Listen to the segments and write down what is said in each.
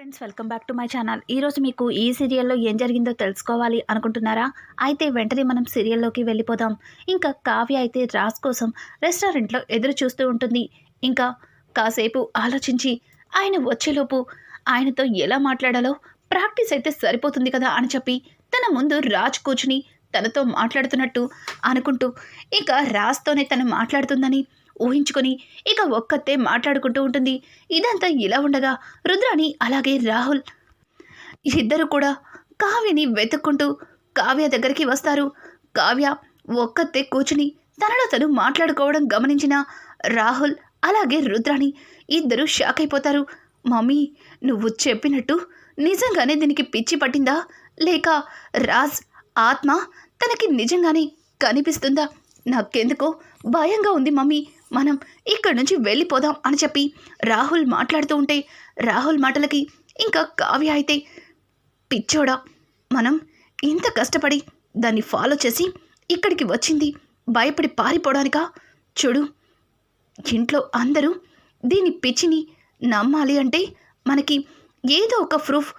Friends welcome back to my channel. ఈరోజు మీకు ఈ సీరియల్లో ఏం జరిగిందో తెలుసుకోవాలి అనుకుంటున్నారా? అయితే వెంటనే మనం సీరియల్లోకి వెళ్ళిపోదాం. ఇంకా కావ్య అయితే రాజ్ కోసం రెస్టారెంట్లో ఎదురు చూస్తూ ఉంటుంది. ఇంకా కాసేపు ఆలోచించి ఆయన వచ్చేలోపు ఆయనతో ఎలా మాట్లాడాలో ప్రాక్టీస్ అయితే సరిపోతుంది కదా అని చెప్పి తన ముందు రాజ్ కూర్చుని తనతో మాట్లాడుతున్నట్టు అనుకుంటూ ఇంకా రాజ్తోనే తను మాట్లాడుతుందని ఊహించుకొని ఇక ఒక్కతే మాట్లాడుకుంటూ ఉంటుంది. ఇదంతా ఇలా ఉండగా రుద్రాణి అలాగే రాహుల్ ఇద్దరు కూడా కావ్యని వెతుక్కుంటూ కావ్య దగ్గరికి వస్తారు. కావ్య ఒక్కతే కూర్చుని తనలో తను మాట్లాడుకోవడం గమనించిన రాహుల్ అలాగే రుద్రాణి ఇద్దరు షాక్ అయిపోతారు. మమ్మీ నువ్వు చెప్పినట్టు నిజంగానే దీనికి పిచ్చి పట్టిందా? లేక రాజ్ ఆత్మ తనకి నిజంగానే కనిపిస్తుందా? నాకెందుకో భయంగా ఉంది మమ్మీ. మనం ఇక్కడి నుంచి వెళ్ళిపోదాం అని చెప్పి రాహుల్ మాట్లాడుతూ ఉంటే రాహుల్ మాటలకి ఇంకా కావ్య అయితే పిచ్చోడా. మనం ఇంత కష్టపడి దాన్ని ఫాలో చేసి ఇక్కడికి వచ్చింది భయపడి పారిపోవడానికా? చూడు ఇంట్లో అందరూ దీని పిచ్చిని నమ్మాలి అంటే మనకి ఏదో ఒక ప్రూఫ్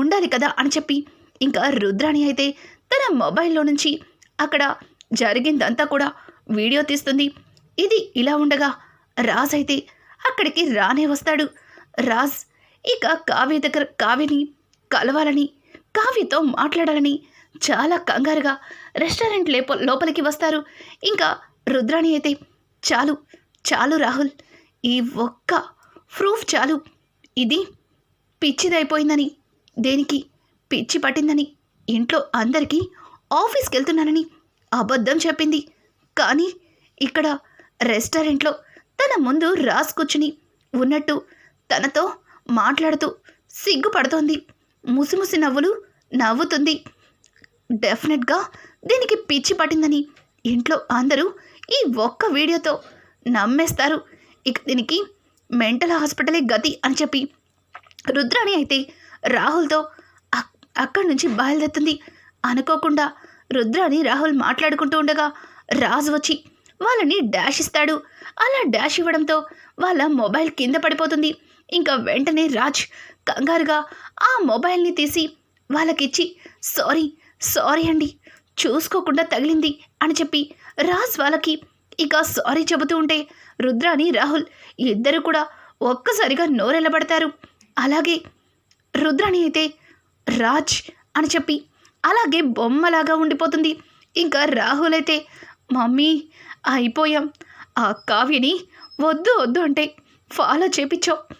ఉండాలి కదా అని చెప్పి ఇంకా రుద్రాణి అయితే తన మొబైల్లో నుంచి అక్కడ జరిగిందంతా కూడా వీడియో తీస్తుంది. ఇది ఇలా ఉండగా రాజ్ అయితే అక్కడికి రానే వస్తాడు. రాజ్ ఇక కావ్య దగ్గర కావ్యని కలవాలని కావ్యతో మాట్లాడాలని చాలా కంగారుగా రెస్టారెంట్ లేప లోపలికి వస్తారు. ఇంకా రుద్రాణి అయితే చాలు చాలు రాహుల్ ఈ ఒక్క ప్రూఫ్ చాలు. ఇది పిచ్చిదైపోయిందని దేనికి పిచ్చి పట్టిందని ఇంట్లో అందరికీ ఆఫీస్కి వెళ్తున్నానని అబద్ధం చెప్పింది. కానీ ఇక్కడ రెస్టారెంట్లో తన ముందు రాసుకొచ్చుని ఉన్నట్టు తనతో మాట్లాడుతూ సిగ్గుపడుతోంది. ముసిముసి నవ్వులు నవ్వుతుంది. డెఫినెట్గా దీనికి పిచ్చి పట్టిందని ఇంట్లో అందరూ ఈ ఒక్క వీడియోతో నమ్మేస్తారు. ఇక దీనికి మెంటల్ హాస్పిటలే గతి అని చెప్పి రుద్రాణి అయితే రాహుల్తో అక్కడి నుంచి బయలుదేరుతుంది. అనుకోకుండా రుద్రాణి రాహుల్ మాట్లాడుకుంటూ ఉండగా రాజు వచ్చి వాళ్ళని డాష్ ఇస్తాడు. అలా డాష్ ఇవ్వడంతో వాళ్ళ మొబైల్ కింద పడిపోతుంది. ఇంకా వెంటనే రాజ్ కంగారుగా ఆ మొబైల్ని తీసి వాళ్ళకిచ్చి సారీ సారీ అండి చూసుకోకుండా తగిలింది అని చెప్పి రాజ్ వాళ్ళకి ఇక సారీ చెబుతూ ఉంటే రుద్రాని రాహుల్ ఇద్దరు కూడా ఒక్కసారిగా నోరెళ్ళబడతారు. అలాగే రుద్రాణి అయితే రాజ్ అని చెప్పి అలాగే బొమ్మలాగా ఉండిపోతుంది. ఇంకా రాహుల్ అయితే మమ్మీ అయిపోయాం. ఆ కావ్యని వద్దు వద్దు అంటే ఫాలో చేపించావు.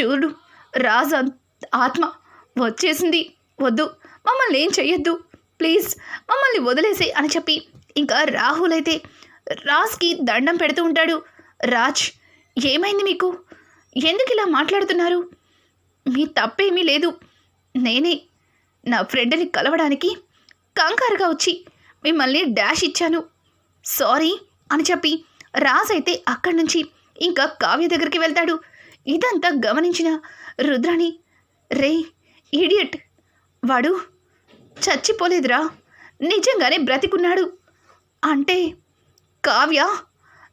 చూడు రాజు ఆత్మ వచ్చేసింది. వద్దు మమ్మల్ని ఏం చెయ్యొద్దు. ప్లీజ్ మమ్మల్ని వదిలేసే అని చెప్పి ఇంకా రాహుల్ అయితే రాజ్కి దండం పెడుతూ ఉంటాడు. రాజ్ ఏమైంది మీకు? ఎందుకు ఇలా మాట్లాడుతున్నారు? మీ తప్పేమీ లేదు. నేనే నా ఫ్రెండ్ని కలవడానికి కంగారుగా వచ్చి మిమ్మల్ని డాష్ ఇచ్చాను. సారీ అని చెప్పి రాజ్ అయితే అక్కడి నుంచి ఇంకా కావ్య దగ్గరికి వెళ్తాడు. ఇదంతా గమనించిన రుద్రాణి రే ఈడియట్ వాడు చచ్చిపోలేదురా. నిజంగానే బ్రతికున్నాడు. అంటే కావ్య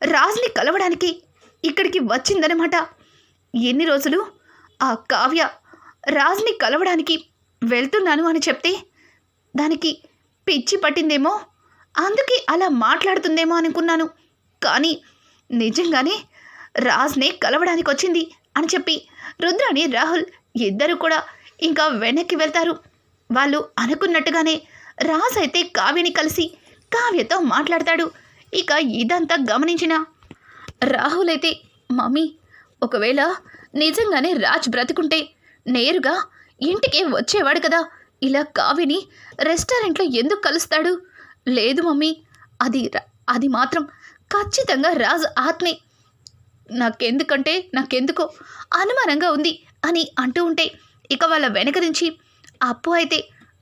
రాజ్ని కలవడానికి ఇక్కడికి వచ్చిందనమాట ఎన్ని రోజులు ఆ కావ్య రాజ్ని కలవడానికి వెళ్తున్నాను అని చెప్తే దానికి పిచ్చి పట్టిందేమో? అందుకే అలా మాట్లాడుతుందేమో అనుకున్నాను. కానీ నిజంగానే రాజ్నే కలవడానికి వచ్చింది అని చెప్పి రుద్రాని రాహుల్ ఇద్దరు కూడా ఇంకా వెనక్కి వెళ్తారు. వాళ్ళు అనుకున్నట్టుగానే రాజ్ అయితే కావ్యని కలిసి కావ్యతో మాట్లాడతాడు. ఇక ఇదంతా గమనించిన రాహుల్ అయితే మమ్మీ ఒకవేళ నిజంగానే రాజ్ బ్రతుకుంటే నేరుగా ఇంటికే వచ్చేవాడు కదా. ఇలా కావ్యని రెస్టారెంట్లో ఎందుకు కలుస్తాడు? లేదు మమ్మీ. అది అది మాత్రం ఖచ్చితంగా రాజ్ ఆత్మే. నాకెందుకంటే నాకెందుకో అనుమానంగా ఉంది అని అంటూ ఉంటే ఇక వాళ్ళ వెనక నుంచి అప్పు అయితే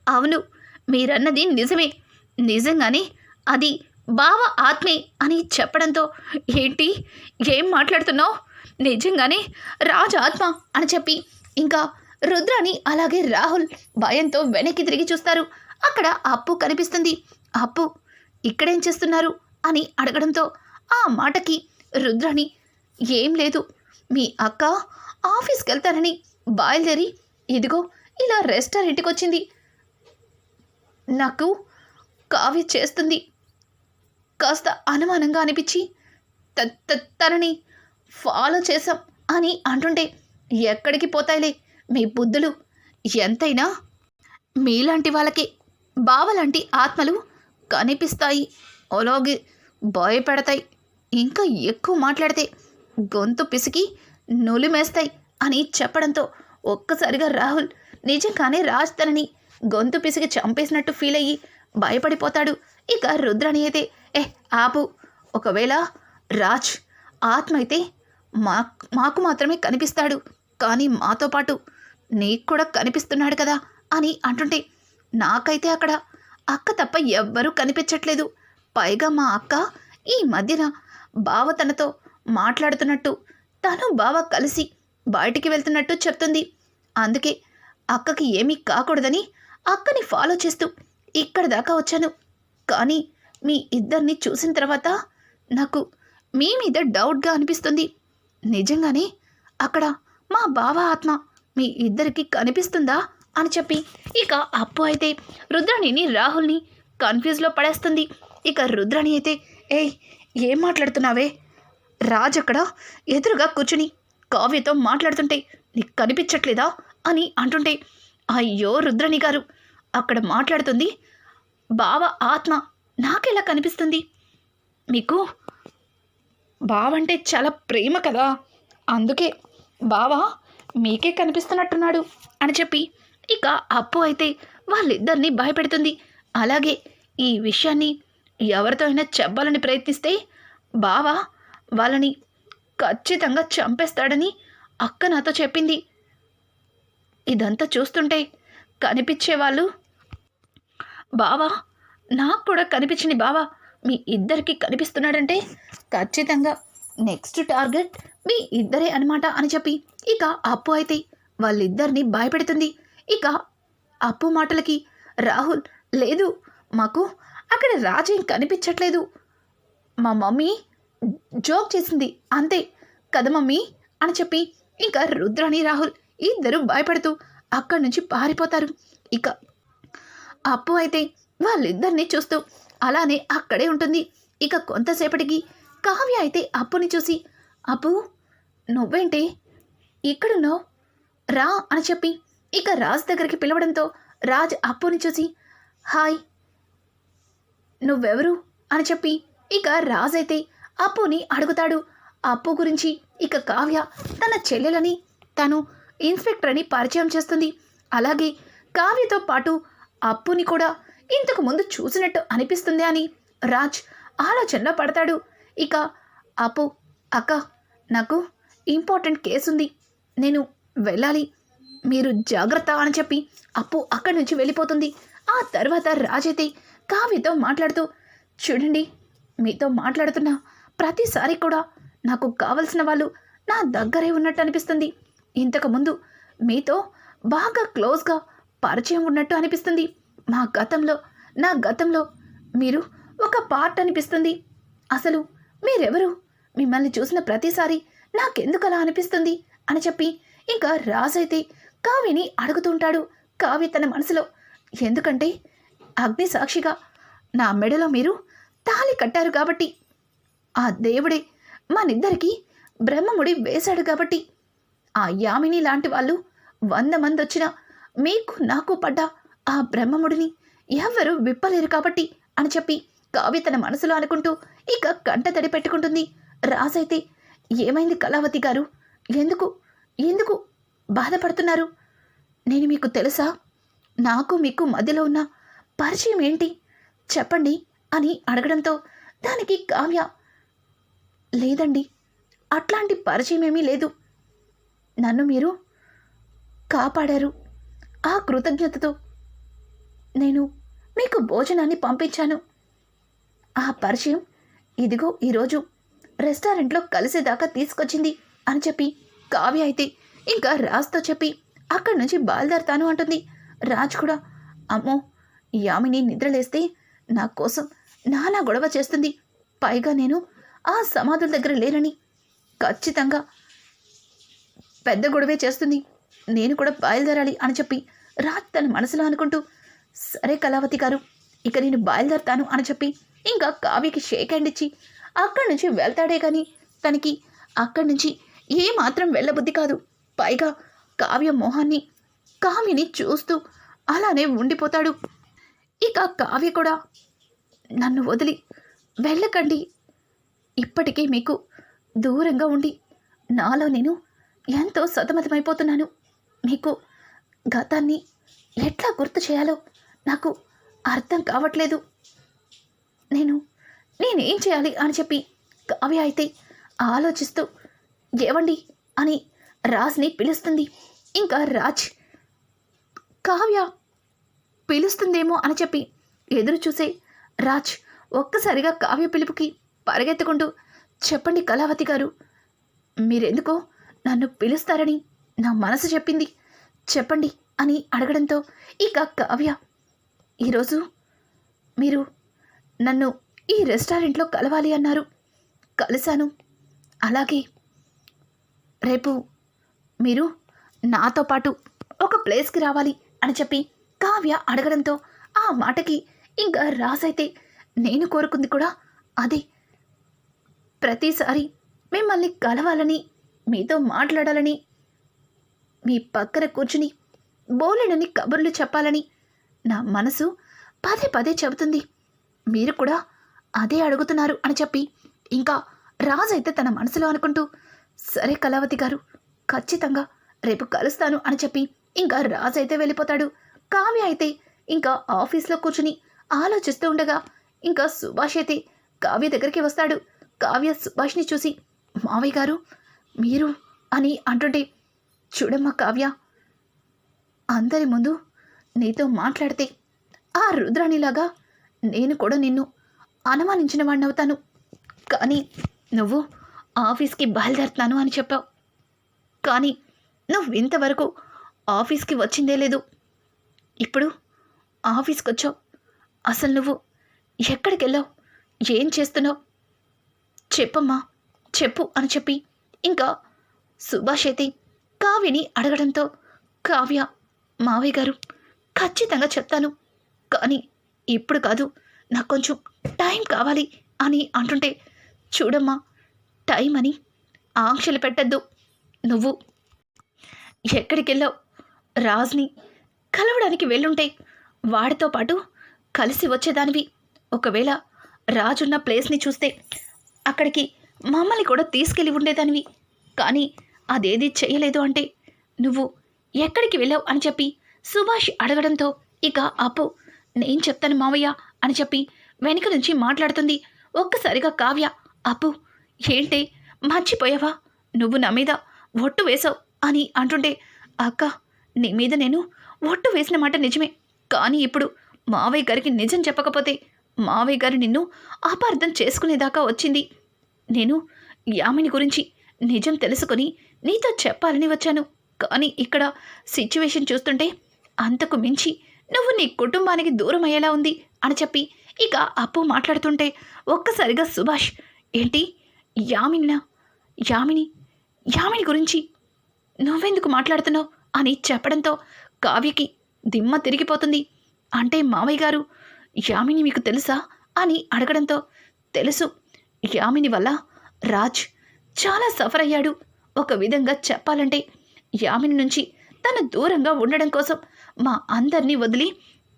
అవును మీరన్నది నిజమే. నిజంగానే అది బావ ఆత్మే అని చెప్పడంతో ఏంటి? ఏం మాట్లాడుతున్నావు? నిజంగానే రాజు ఆత్మ అని చెప్పి ఇంకా రుద్రాని అలాగే రాహుల్ భయంతో వెనక్కి తిరిగి చూస్తారు. అక్కడ అప్పు కనిపిస్తుంది. అప్పు ఇక్కడేం చేస్తున్నారు? అని అడగడంతో ఆ మాటకి రుద్రని ఏం లేదు. మీ అక్క ఆఫీస్కి వెళ్తానని బయలుదేరి ఇదిగో ఇలా రెస్టారెంట్కి వచ్చింది నాకు కావ్య చేస్తుంది. కాస్త అనుమానంగా అనిపించి తనని ఫాలో చేశాం అని అంటుంటే ఎక్కడికి పోతాయిలే? మీ బుద్ధులు ఎంతైనా మీలాంటి వాళ్ళకి. బావలాంటి ఆత్మలు కనిపిస్తాయి. అలాగే భయపెడతాయి ఇంకా ఎక్కువ మాట్లాడితే గొంతు పిసికి నులిమేస్తాయి అని చెప్పడంతో ఒక్కసారిగా రాహుల్ నిజంగానే రాజ్ తనని గొంతు పిసికి చంపేసినట్టు ఫీల్ అయ్యి భయపడిపోతాడు. ఇక రుద్రని అయితే ఏ ఆపు. ఒకవేళ రాజ్ ఆత్మ అయితే మా మాకు మాత్రమే కనిపిస్తాడు. కానీ మాతో పాటు నీకు కూడా కనిపిస్తున్నాడు కదా అని అంటుంటే నాకైతే అక్కడ అక్క తప్ప ఎవ్వరూ కనిపించట్లేదు. పైగా మా అక్క ఈ మధ్యన బావ తనతో మాట్లాడుతున్నట్టు తను బావ కలిసి బయటికి వెళ్తున్నట్టు చెప్తుంది. అందుకే అక్కకి ఏమీ కాకూడదని అక్కని ఫాలో చేస్తూ ఇక్కడ దాకా వచ్చాను. కానీ మీ ఇద్దరిని చూసిన తర్వాత నాకు మీ మీద డౌట్గా అనిపిస్తుంది. నిజంగానే అక్కడ మా బావ ఆత్మ మీ ఇద్దరికి కనిపిస్తుందా? అని చెప్పి ఇక అప్పు అయితే రుద్రాణిని రాహుల్ని కన్ఫ్యూజ్లో పడేస్తుంది. ఇక రుద్రాణి అయితే ఏయ్ ఏం మాట్లాడుతున్నావే? రాజ్ అక్కడ ఎదురుగా కూర్చుని కావ్యతో మాట్లాడుతుంటే నీకు కనిపించట్లేదా? అని అంటుంటే అయ్యో రుద్రణి గారు అక్కడ మాట్లాడుతుంది బావ ఆత్మ నాకెలా కనిపిస్తుంది? మీకు బావంటే చాలా ప్రేమ కదా అందుకే బావ మీకే కనిపిస్తున్నట్టున్నాడు అని చెప్పి ఇక అప్పు అయితే వాళ్ళిద్దరిని భయపెడుతుంది. అలాగే ఈ విషయాన్ని ఎవరితో అయినా చెప్పాలని ప్రయత్నిస్తే బావ వాళ్ళని ఖచ్చితంగా చంపేస్తాడని అక్క నాతో చెప్పింది. ఇదంతా చూస్తుంటే కనిపించే వాళ్ళు బావా నాకు కూడా కనిపించింది బావా మీ ఇద్దరికి కనిపిస్తున్నాడంటే ఖచ్చితంగా నెక్స్ట్ టార్గెట్ మీ ఇద్దరే అనమాట అని చెప్పి ఇక అప్పు అయితే వాళ్ళిద్దరిని భయపెడుతుంది. ఇక అప్పు మాటలకి రాహుల్ లేదు మాకు అక్కడ రాజేం కనిపించట్లేదు. మా మమ్మీ జోక్ చేసింది అంతే. కదా మమ్మీ? అని చెప్పి ఇంకా రుద్రాణి రాహుల్ ఇద్దరు భయపడుతూ అక్కడి నుంచి పారిపోతారు. ఇక అప్పు అయితే వాళ్ళిద్దరిని చూస్తూ అలానే అక్కడే ఉంటుంది. ఇక కొంతసేపటికి కావ్య అయితే అప్పుని చూసి అప్పు నువ్వేంటి? ఇక్కడున్నావు? రా అని చెప్పి ఇక రాజ్ దగ్గరికి పిలవడంతో రాజ్ అప్పుని చూసి హాయ్ నువ్వెవరు? అని చెప్పి ఇక రాజ్ అయితే అప్పుని అడుగుతాడు. అప్పు గురించి ఇక కావ్య తన చెల్లెలని తను ఇన్స్పెక్టర్ అని పరిచయం చేస్తుంది. అలాగే కావ్యతో పాటు అప్పుని కూడా ఇంతకు ముందు చూసినట్టు అనిపిస్తుంది అని రాజ్ ఆలోచనలో పడతాడు. ఇక అప్పు అక్క నాకు ఇంపార్టెంట్ కేసు ఉంది నేను వెళ్ళాలి. మీరు జాగ్రత్త అని చెప్పి అప్పు అక్కడి నుంచి వెళ్ళిపోతుంది. ఆ తర్వాత రాజైతే కావ్యతో మాట్లాడుతూ చూడండి మీతో మాట్లాడుతున్న ప్రతిసారి కూడా నాకు కావలసిన వాళ్ళు నా దగ్గరే ఉన్నట్టు అనిపిస్తుంది. ఇంతకుముందు మీతో బాగా క్లోజ్గా పరిచయం ఉన్నట్టు అనిపిస్తుంది. మా గతంలో నా గతంలో మీరు ఒక పార్ట్ అనిపిస్తుంది. అసలు మీరెవరు? మిమ్మల్ని చూసిన ప్రతిసారి నాకెందుకు అలా అనిపిస్తుంది? అని చెప్పి ఇంకా రాజైతే కావ్యని అడుగుతుంటాడు కావ్య తన మనసులో. ఎందుకంటే అగ్ని సాక్షిగా నా మెడలో మీరు తాళి కట్టారు కాబట్టి. ఆ దేవుడే మనిద్దరికీ బ్రహ్మముడి వేశాడు కాబట్టి. ఆ యామిని లాంటి వాళ్ళు వంద మంది వచ్చినా మీకు నాకు పడ్డ ఆ బ్రహ్మముడిని ఎవ్వరూ విప్పలేరు కాబట్టి అని చెప్పి కావ్య తన మనసులో అనుకుంటూ ఇక కంట తడి పెట్టుకుంటుంది. రాజైతే ఏమైంది కళావతి గారు? ఎందుకు? ఎందుకు? బాధపడుతున్నారు. నేను మీకు తెలుసా? నాకు మీకు మధ్యలో ఉన్న పరిచయం ఏంటి? చెప్పండి అని అడగడంతో దానికి కావ్య లేదండి అట్లాంటి పరిచయం ఏమీ లేదు. నన్ను మీరు కాపాడారు. ఆ కృతజ్ఞతతో నేను మీకు భోజనాన్ని పంపించాను. ఆ పరిచయం ఇదిగో ఈరోజు రెస్టారెంట్లో కలిసేదాకా తీసుకొచ్చింది అని చెప్పి కావ్య అయితే ఇంకా రాజ్తో చెప్పి అక్కడి నుంచి బయలుదేరతాను అంటుంది. రాజ్ కూడా అమ్మో యామిని నిద్రలేస్తే నా కోసం నానా గొడవ చేస్తుంది. పైగా నేను ఆ సమాధుల దగ్గర లేనని ఖచ్చితంగా పెద్ద గొడవే చేస్తుంది. నేను కూడా బయలుదేరాలి అని చెప్పి రాజ్ తన మనసులో అనుకుంటూ సరే కళావతి గారు ఇక నేను బయలుదేరతాను అని చెప్పి ఇంకా కావ్యకి షేక్ హ్యాండ్ ఇచ్చి అక్కడి నుంచి వెళ్తాడే కానీ తనకి అక్కడి నుంచి ఏ మాత్రం వెళ్ళబుద్ధి కాదు. పైగా కావ్య మొహాన్ని కావ్యని చూస్తూ అలానే ఉండిపోతాడు. ఇక కావ్య కూడా నన్ను వదిలి వెళ్ళకండి. ఇప్పటికీ మీకు దూరంగా ఉండి నాలో నేను ఎంతో సతమతమైపోతున్నాను. మీకు గతాన్ని ఎట్లా గుర్తు చేయాలో నాకు అర్థం కావట్లేదు. నేను నేనేం చేయాలి అని చెప్పి కావ్య అయితే ఆలోచిస్తూ ఏవండి? అని రాజ్ని పిలుస్తుంది. ఇంకా రాజ్ కావ్య పిలుస్తుందేమో అని చెప్పి ఎదురు చూసే రాజ్ ఒక్కసారిగా కావ్య పిలుపుకి పరిగెత్తుకుంటూ చెప్పండి కళావతి గారు మీరెందుకో నన్ను పిలుస్తారని నా మనసు చెప్పింది. చెప్పండి అని అడగడంతో ఇక కావ్య ఈరోజు మీరు నన్ను ఈ రెస్టారెంట్లో కలవాలి అన్నారు. కలిశాను. అలాగే రేపు మీరు నాతో పాటు ఒక ప్లేస్కి రావాలి అని చెప్పి కావ్య అడగడంతో ఆ మాటకి ఇంకా రాసైతే నేను కోరుకుంది కూడా అదే. ప్రతిసారి మిమ్మల్ని కలవాలని మీతో మాట్లాడాలని మీ పక్కన కూర్చుని బోలెడని కబుర్లు చెప్పాలని నా మనసు పదే పదే చెబుతుంది. మీరు కూడా అదే అడుగుతున్నారు అని చెప్పి ఇంకా రాజు అయితే తన మనసులో అనుకుంటూ సరే కళావతి గారు ఖచ్చితంగా రేపు కలుస్తాను అని చెప్పి ఇంకా రాజు అయితే వెళ్ళిపోతాడు. కావ్య అయితే ఇంకా ఆఫీస్లో కూర్చుని ఆలోచిస్తూ ఉండగా ఇంకా సుభాష్ అయితే కావ్య దగ్గరికి వస్తాడు. కావ్య సుభాష్ని చూసి మావయ్య గారు మీరు అని అంటుంటే చూడమ్మా కావ్య అందరి ముందు నీతో మాట్లాడితే ఆ రుద్రాణిలాగా నేను కూడా నిన్ను అనుమానించిన వాడిని అవుతాను కానీ నువ్వు ఆఫీస్కి బయలుదేరుతాను అని చెప్పావు. కానీ నువ్వు ఇంతవరకు ఆఫీస్కి వచ్చిందే లేదు. ఇప్పుడు ఆఫీస్కి వచ్చావు అసలు నువ్వు ఎక్కడికి వెళ్ళావు ఏం చేస్తున్నావు? చెప్పమ్మా చెప్పు అని చెప్పి ఇంకా సుభాష్ అయితే కావ్యని అడగడంతో కావ్య మావయ్య గారు ఖచ్చితంగా చెప్తాను. కానీ ఇప్పుడు కాదు నాకు కొంచెం టైం కావాలి అని అంటుంటే చూడమ్మా టైం అని ఆంక్షలు పెట్టద్దు. నువ్వు ఎక్కడికి వెళ్ళావు రాజ్ని కలవడానికి వెళ్ళుంటే వాడితో పాటు కలిసి వచ్చేదానివి. ఒకవేళ రాజున్న ప్లేస్ని చూస్తే అక్కడికి మమ్మల్ని కూడా తీసుకెళ్ళి ఉండేదానివి. కానీ అదేది చేయలేదు అంటే నువ్వు ఎక్కడికి వెళ్ళావు అని చెప్పి సుభాష్ అడగడంతో ఇక అప్పు నేను చెప్తాను మావయ్య అని చెప్పి వెనుక నుంచి మాట్లాడుతుంది. ఒక్కసారిగా కావ్య అప్పు ఏంటే మర్చిపోయావా? నువ్వు నా మీద ఒట్టు వేశావు అని అంటుంటే అక్క నీ మీద నేను ఒట్టు వేసిన మాట నిజమే. కానీ ఇప్పుడు మావయ్య గారికి నిజం చెప్పకపోతే మావయ్య గారు నిన్ను అపార్థం చేసుకునేదాకా వచ్చింది. నేను యామిని గురించి నిజం తెలుసుకొని నీతో చెప్పాలని వచ్చాను. కానీ ఇక్కడ సిచ్యువేషన్ చూస్తుంటే అంతకు మించి నువ్వు నీ కుటుంబానికి దూరం అయ్యేలా ఉంది అని చెప్పి ఇక అప్పు మాట్లాడుతుంటే ఒక్కసారిగా సుభాష్ ఏంటి? యామినినా? యామిని యామిని గురించి నువ్వెందుకు మాట్లాడుతున్నావు అని చెప్పడంతో కావ్యకి దిమ్మ తిరిగిపోతుంది. అంటే మావయ్య గారు యామిని మీకు తెలుసా అని అడగడంతో తెలుసు యామిని వల్ల రాజ్ చాలా సఫర్ అయ్యాడు. ఒక విధంగా చెప్పాలంటే యామిని నుంచి తను దూరంగా ఉండడం కోసం మా అందరినీ వదిలి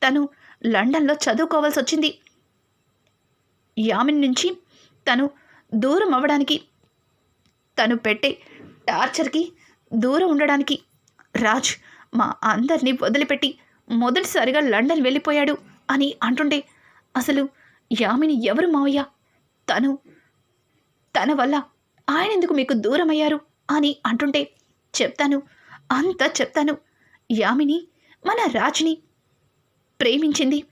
తను లండన్లో చదువుకోవాల్సి వచ్చింది. యామిని నుంచి తను దూరం అవ్వడానికి తను పెట్టే టార్చర్కి దూరం ఉండడానికి రాజ్ మా అందరినీ వదిలిపెట్టి మొదటిసారిగా లండన్ వెళ్ళిపోయాడు అని అంటుండే. అసలు యామిని ఎవరు మావయ్య? తను తన వల్ల ఆయన ఎందుకు మీకు దూరం అయ్యారు అని అంటుంటే చెప్తాను అంతా చెప్తాను. యామిని మన రాజ్ని ప్రేమించింది.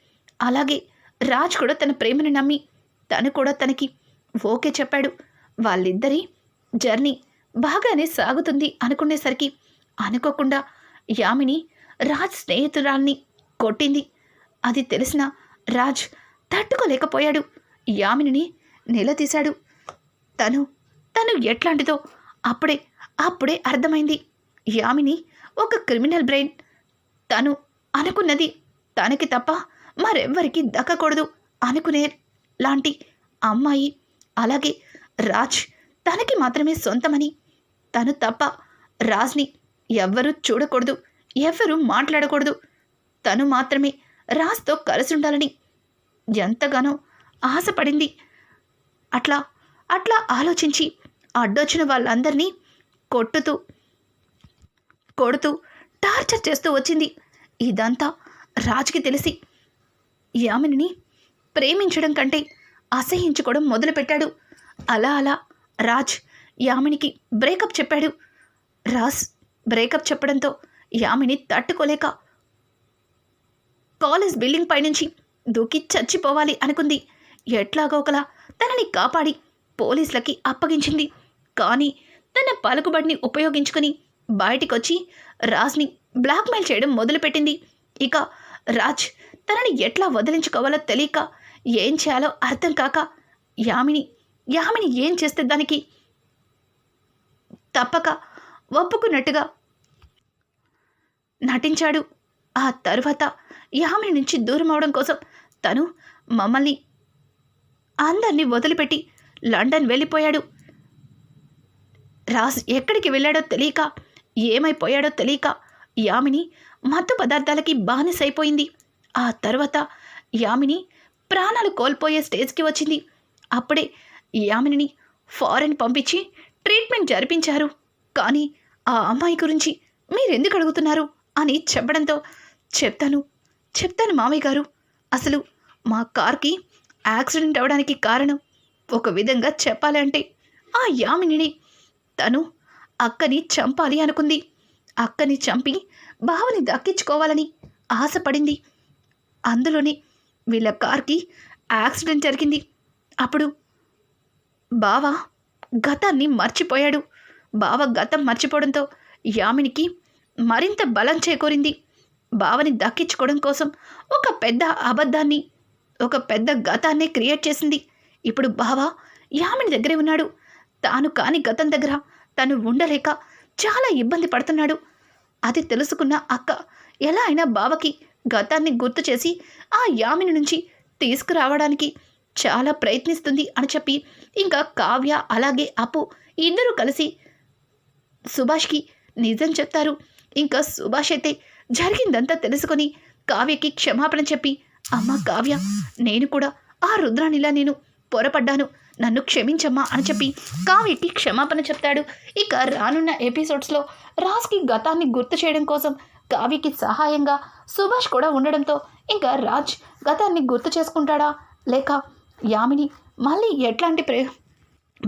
అలాగే రాజ్ కూడా తన ప్రేమను నమ్మి తను కూడా తనకి ఓకే చెప్పాడు. వాళ్ళిద్దరి జర్నీ బాగానే సాగుతుంది అనుకునేసరికి అనుకోకుండా యామిని రాజ్ స్నేహితురాల్ని కొట్టింది. అది తెలిసిన రాజ్ తట్టుకోలేకపోయాడు. యామినిని నిలదీశాడు. తను తను ఎట్లాంటిదో అప్పుడే అప్పుడే అర్థమైంది. యామిని ఒక క్రిమినల్ బ్రెయిన్. తను అనుకున్నది తనకి తప్ప మరెవ్వరికి దక్కకూడదు అనుకునే లాంటి అమ్మాయి. అలాగే రాజ్ తనకి మాత్రమే సొంతమని తను తప్ప రాజ్ని ఎవ్వరూ చూడకూడదు ఎవ్వరూ మాట్లాడకూడదు. తను మాత్రమే రాజ్తో కలిసి ఉండాలని ఎంతగానో ఆశపడింది. అట్లా అట్లా ఆలోచించి అడ్డొచ్చిన వాళ్ళందరినీ కొట్టుతూ కొడుతూ టార్చర్ చేస్తూ వచ్చింది. ఇదంతా రాజ్కి తెలిసి యామిని ప్రేమించడం కంటే అసహించుకోవడం మొదలుపెట్టాడు. అలా అలా రాజ్ యామినికి బ్రేకప్ చెప్పాడు. రాజ్ బ్రేకప్ చెప్పడంతో యామిని తట్టుకోలేక కాలేజ్ బిల్డింగ్ పైనుంచి దూకి చచ్చిపోవాలి అనుకుంది. ఎట్లాగో ఒకలా తనని కాపాడి పోలీసులకి అప్పగించింది. కానీ తన పలుకుబడిని ఉపయోగించుకుని బయటికొచ్చి రాజ్ని బ్లాక్మెయిల్ చేయడం మొదలుపెట్టింది. ఇక రాజ్ తనని ఎట్లా వదిలించుకోవాలో తెలియక ఏం చేయాలో అర్థం కాక యామిని యామిని ఏం చేస్తే దానికి తప్పక ఒప్పుకున్నట్టుగా నటించాడు. ఆ తరువాత యామిని నుంచి దూరం అవడం కోసం తను మమ్మల్ని అందరినీ వదిలిపెట్టి లండన్ వెళ్ళిపోయాడు. రాజ్ ఎక్కడికి వెళ్ళాడో తెలియక ఏమైపోయాడో తెలియక యామిని మత్తు పదార్థాలకి బానిసైపోయింది. ఆ తర్వాత యామిని ప్రాణాలు కోల్పోయే స్టేజ్కి వచ్చింది. అప్పుడే యామిని ఫారెన్ పంపించి ట్రీట్మెంట్ జరిపించారు. కానీ ఆ అమ్మాయి గురించి మీరెందుకు అడుగుతున్నారు అని చెప్పడంతో చెప్తాను. చెప్తాను మామయ్య గారు. అసలు మా కార్కి యాక్సిడెంట్ అవడానికి కారణం ఒక విధంగా చెప్పాలంటే ఆ యామినిని తను అక్కని చంపాలి అనుకుంది. అక్కని చంపి బావని దక్కించుకోవాలని ఆశపడింది. అందులోనే వీళ్ళ కార్కి యాక్సిడెంట్ జరిగింది. అప్పుడు బావ గతాన్ని మర్చిపోయాడు. బావ గతం మర్చిపోవడంతో యామినికి మరింత బలం చేకూరింది. బావని దక్కించుకోవడం కోసం ఒక పెద్ద అబద్ధాన్ని ఒక పెద్ద గతాన్ని క్రియేట్ చేసింది. ఇప్పుడు బావ యామిని దగ్గరే ఉన్నాడు. తాను కాని గతం దగ్గర తను ఉండలేక చాలా ఇబ్బంది పడుతున్నాడు. అది తెలుసుకున్న అక్క ఎలా అయినా బావకి గతాన్ని గుర్తు చేసి ఆ యామిని నుంచి తీసుకురావడానికి చాలా ప్రయత్నిస్తుంది అని చెప్పి ఇంకా కావ్య అలాగే అప్పు ఇద్దరూ కలిసి సుభాష్కి నిజం చెప్తారు. ఇంకా సుభాష్ అయితే జరిగిందంతా తెలుసుకొని కావ్యకి క్షమాపణ చెప్పి అమ్మ కావ్య నేను కూడా ఆ రుద్రానిలా నేను పొరపడ్డాను. నన్ను క్షమించమ్మా అని చెప్పి కావ్యకి క్షమాపణ చెప్తాడు. ఇక రానున్న ఎపిసోడ్స్లో రాజ్కి గతాన్ని గుర్తు చేయడం కోసం కావ్యకి సహాయంగా సుభాష్ కూడా ఉండడంతో ఇంకా రాజ్ గతాన్ని గుర్తు చేసుకుంటాడా? లేక యామిని మళ్ళీ ఎట్లాంటి ప్రయో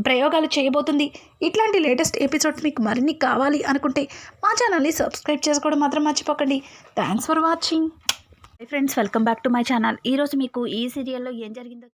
ప్రయోగాలు చేయబోతుంది? ఇట్లాంటి లేటెస్ట్ ఎపిసోడ్స్ మీకు మరిన్ని కావాలి అనుకుంటే మా ఛానల్ని సబ్స్క్రైబ్ చేసుకోవడం మాత్రం మర్చిపోకండి. Thanks for watching friends welcome back to my channel ఈరోజు మీకు ఈ సీరియల్లో ఏం జరిగిందో